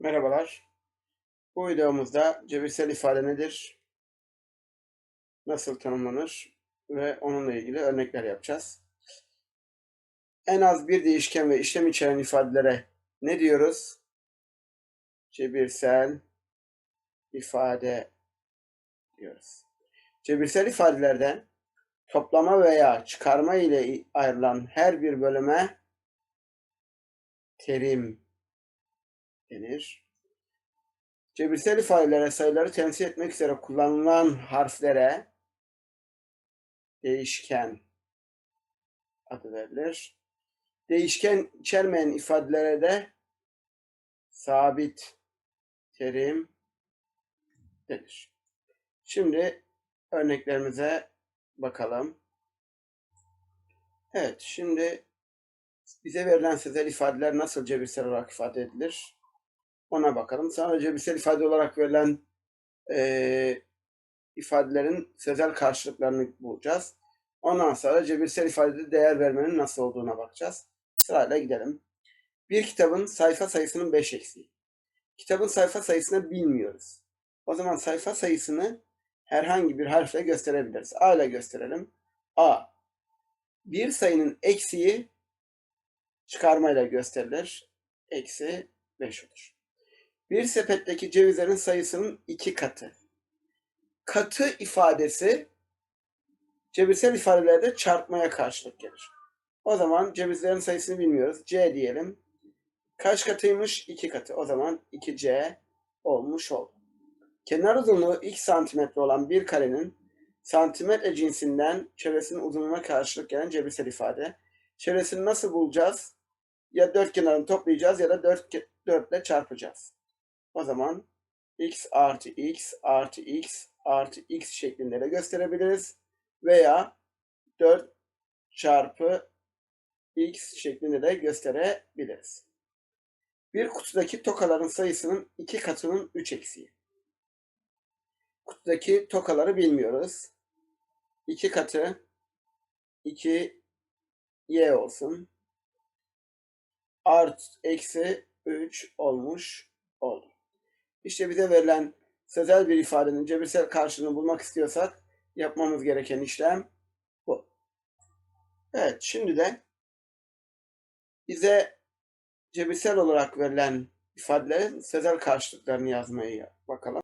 Merhabalar. Bu videomuzda cebirsel ifade nedir? Nasıl tanımlanır? Ve onunla ilgili örnekler yapacağız. En az bir değişken ve işlem içeren ifadelere ne diyoruz? Cebirsel ifade diyoruz. Cebirsel ifadelerde toplama veya çıkarma ile ayrılan her bir bölüme terim denir. Cebirsel ifadelere sayıları temsil etmek üzere kullanılan harflere değişken adı verilir. Değişken içermeyen ifadelere de sabit terim denir. Şimdi örneklerimize bakalım. Evet, şimdi bize verilen sözel ifadeler nasıl cebirsel olarak ifade edilir? Ona bakalım. Sonra cebirsel ifade olarak verilen e, ifadelerin sözel karşılıklarını bulacağız. Ondan sonra cebirsel ifadede değer vermenin nasıl olduğuna bakacağız. Sırayla gidelim. Bir kitabın sayfa sayısının 5 eksiği. Kitabın sayfa sayısını bilmiyoruz. O zaman sayfa sayısını herhangi bir harfle gösterebiliriz. A ile gösterelim. A. Bir sayının eksiği çıkarmayla gösterilir. Eksi 5 olur. Bir sepetteki cevizlerin sayısının iki katı. Katı ifadesi cebirsel ifadelerde çarpmaya karşılık gelir. O zaman cevizlerin sayısını bilmiyoruz. C diyelim. Kaç katıymış? 2 katı. O zaman 2C olmuş oldu. Kenar uzunluğu x santimetre olan bir karenin santimetre cinsinden çevresinin uzunluğuna karşılık gelen cebirsel ifade. Çevresini nasıl bulacağız? Ya dört kenarını toplayacağız ya da 4, 4 ile çarpacağız. O zaman x artı x artı x artı x şeklinde de gösterebiliriz. Veya 4 çarpı x şeklinde de gösterebiliriz. Bir kutudaki tokaların sayısının iki katının 3 eksiği. Kutudaki tokaları bilmiyoruz. 2 katı 2 y olsun. Art eksi 3 olmuş oldu. İşte bize verilen sözel bir ifadenin cebirsel karşılığını bulmak istiyorsak yapmamız gereken işlem bu. Evet, şimdi de bize cebirsel olarak verilen ifadelerin sözel karşılıklarını yazmaya bakalım.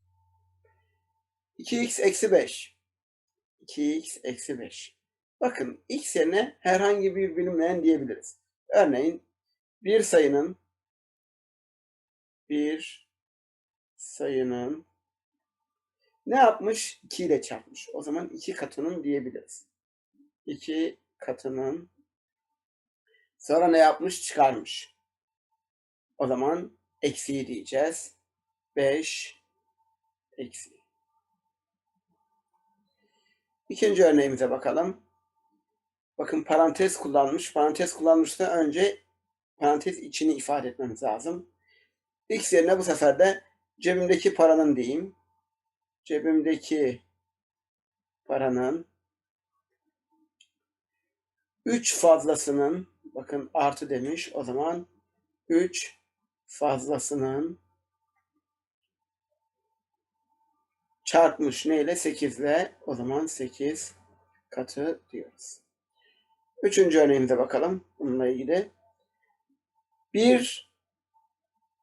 2x eksi 5. 2x eksi 5. Bakın x yerine herhangi bir bilinmeyen diyebiliriz. Örneğin bir sayının bir sayının ne yapmış? 2 ile çarpmış. O zaman 2 katının diyebiliriz. 2 katının sonra ne yapmış? Çıkarmış. O zaman eksiği diyeceğiz. 5 eksi. İkinci örneğimize bakalım. Bakın parantez kullanmış. Parantez kullanmışsa önce parantez içini ifade etmemiz lazım. X yerine bu sefer de cebimdeki paranın diyeyim. Cebimdeki paranın 3 fazlasının bakın artı demiş. O zaman 3 fazlasının çarpmış neyle? 8 ile o zaman 8 katı diyoruz. Üçüncü örneğimize bakalım. Bununla ilgili. Bir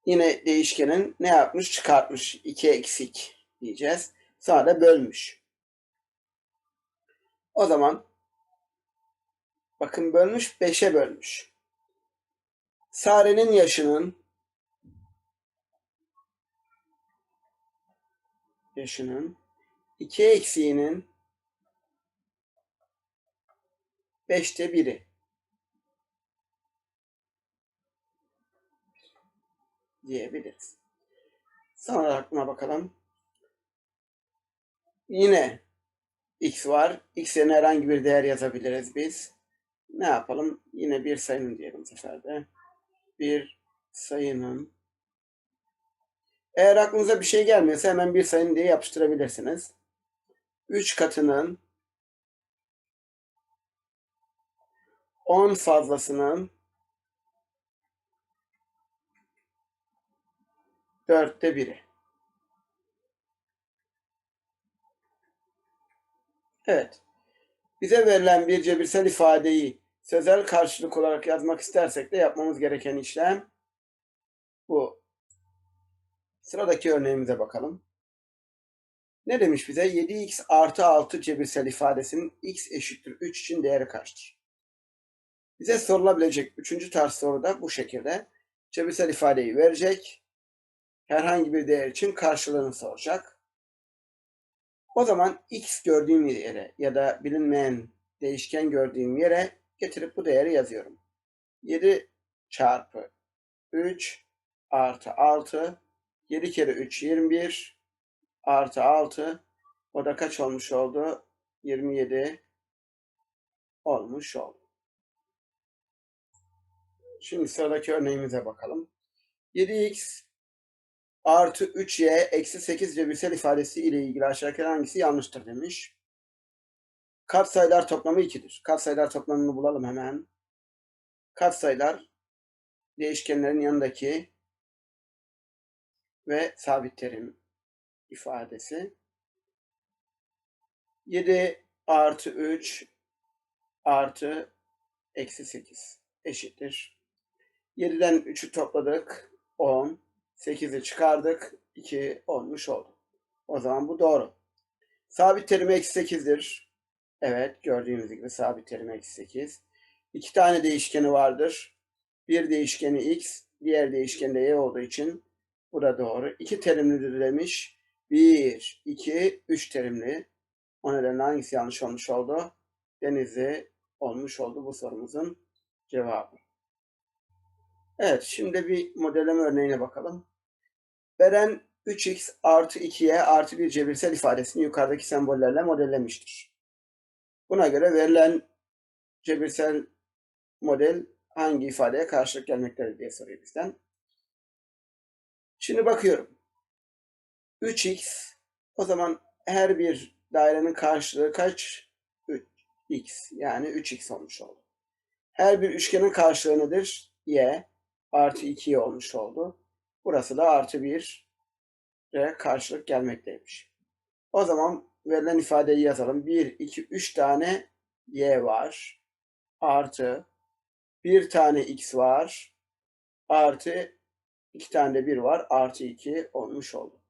yine değişkenin ne yapmış? Çıkartmış. 2 eksik diyeceğiz. Sonra da bölmüş. O zaman bakın bölmüş 5'e bölmüş. Sare'nin yaşının yaşının 2 eksiğinin 5'te biri. Diyebiliriz. Sonra aklına bakalım. Yine x var. X yerine herhangi bir değer yazabiliriz biz. Ne yapalım? Yine bir sayının diyelim seferde. Bir sayının eğer aklınıza bir şey gelmiyorsa hemen bir sayının diye yapıştırabilirsiniz. 3 katının 10 fazlasının dörtte biri. Evet. Bize verilen bir cebirsel ifadeyi sözel karşılık olarak yazmak istersek de yapmamız gereken işlem bu. Sıradaki örneğimize bakalım. Ne demiş bize? 7x artı 6 cebirsel ifadesinin x eşittir 3 için değeri kaçtır? Bize sorulabilecek üçüncü tarz soruda bu şekilde. Cebirsel ifadeyi verecek. Herhangi bir değer için karşılığını soracak. O zaman x gördüğüm yere ya da bilinmeyen değişken gördüğüm yere getirip bu değeri yazıyorum. 7 çarpı 3 artı 6 7 kere 3 21 artı 6 o da kaç olmuş oldu? 27 olmuş oldu. Şimdi sıradaki örneğimize bakalım. 7x artı 3y eksi 8 cebirsel ifadesi ile ilgili aşağıdaki hangisi yanlıştır demiş. Katsayılar toplamı 2'dir. Katsayılar toplamını bulalım hemen. Katsayılar değişkenlerin yanındaki ve sabit terim ifadesi. 7 artı 3 artı eksi 8 eşittir. 7'den 3'ü topladık. 10. 8'i çıkardık. 2 olmuş oldu. O zaman bu doğru. Sabit terim eksi 8'dir. Evet gördüğünüz gibi sabit terim eksi 8. İki tane değişkeni vardır. Bir değişkeni x, diğer değişkeni de y olduğu için bu da doğru. İki terimlidir demiş. 1, 2, 3 terimli. O nedenle hangisi yanlış olmuş oldu? Denizli olmuş oldu bu sorumuzun cevabı. Evet, şimdi bir modelleme örneğine bakalım. Veren 3x artı 2y artı bir cebirsel ifadesini yukarıdaki sembollerle modellemiştir. Buna göre verilen cebirsel model hangi ifadeye karşılık gelmektedir diye soruyor bizden. Şimdi bakıyorum. 3x o zaman her bir dairenin karşılığı kaç? 3x yani 3x olmuş oldu. Her bir üçgenin karşılığı nedir? y artı 2 olmuş oldu. Burası da artı 1 karşılık gelmekteymiş. O zaman verilen ifadeyi yazalım. 1, 2, 3 tane y var. Artı bir tane x var. Artı iki tane de 1 var. Artı 2 olmuş oldu.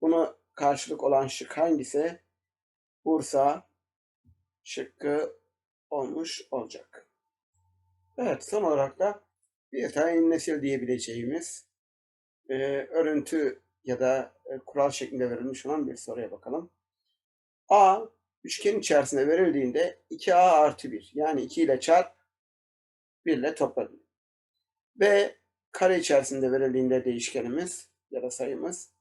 Bunu karşılık olan şık hangisi? Bursa şıkkı olmuş olacak. Evet son olarak da bir tane nesil diyebileceğimiz e, örüntü ya da e, kural şeklinde verilmiş olan bir soruya bakalım. A üçgen içerisinde verildiğinde 2A artı 1 yani 2 ile çarp 1 ile topladım. B kare içerisinde verildiğinde değişkenimiz ya da sayımız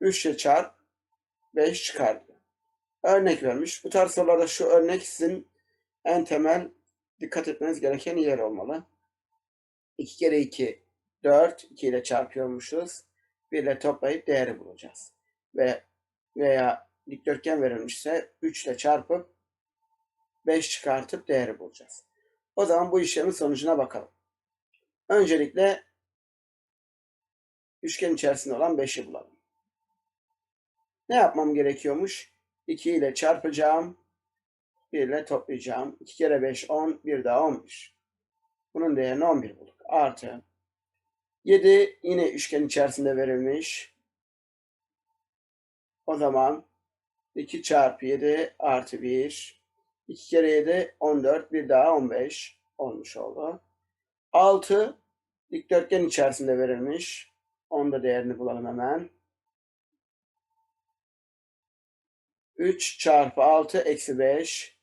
3 ile çarp 5 çıkardı. Örnek vermiş. Bu tarz sorularda şu örnek sizin en temel dikkat etmeniz gereken yer olmalı. 2 kere 2 4. 2 ile çarpıyormuşuz. 1 ile toplayıp değeri bulacağız. Ve veya dikdörtgen verilmişse 3 ile çarpıp 5 çıkartıp değeri bulacağız. O zaman bu işlemin sonucuna bakalım. Öncelikle üçgen içerisinde olan 5'i bulalım. Ne yapmam gerekiyormuş? 2 ile çarpacağım. 1 ile toplayacağım. 2 kere 5 10. 1 daha 11. Bunun değerini 11 bulduk. Artı 7 yine üçgen içerisinde verilmiş. O zaman 2 çarpı 7 artı 1. 2 kere 7 14. Bir daha 15 olmuş oldu. 6 dikdörtgen içerisinde verilmiş. Onun da değerini bulalım hemen. 3 çarpı 6 eksi 5.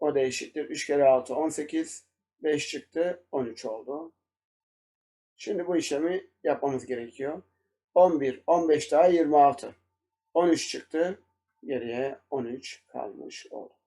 O da eşittir. 3 kere 6 18. 5 çıktı. 13 oldu. Şimdi bu işlemi yapmamız gerekiyor. 11, 15 daha 26. 13 çıktı. Geriye 13 kalmış oldu.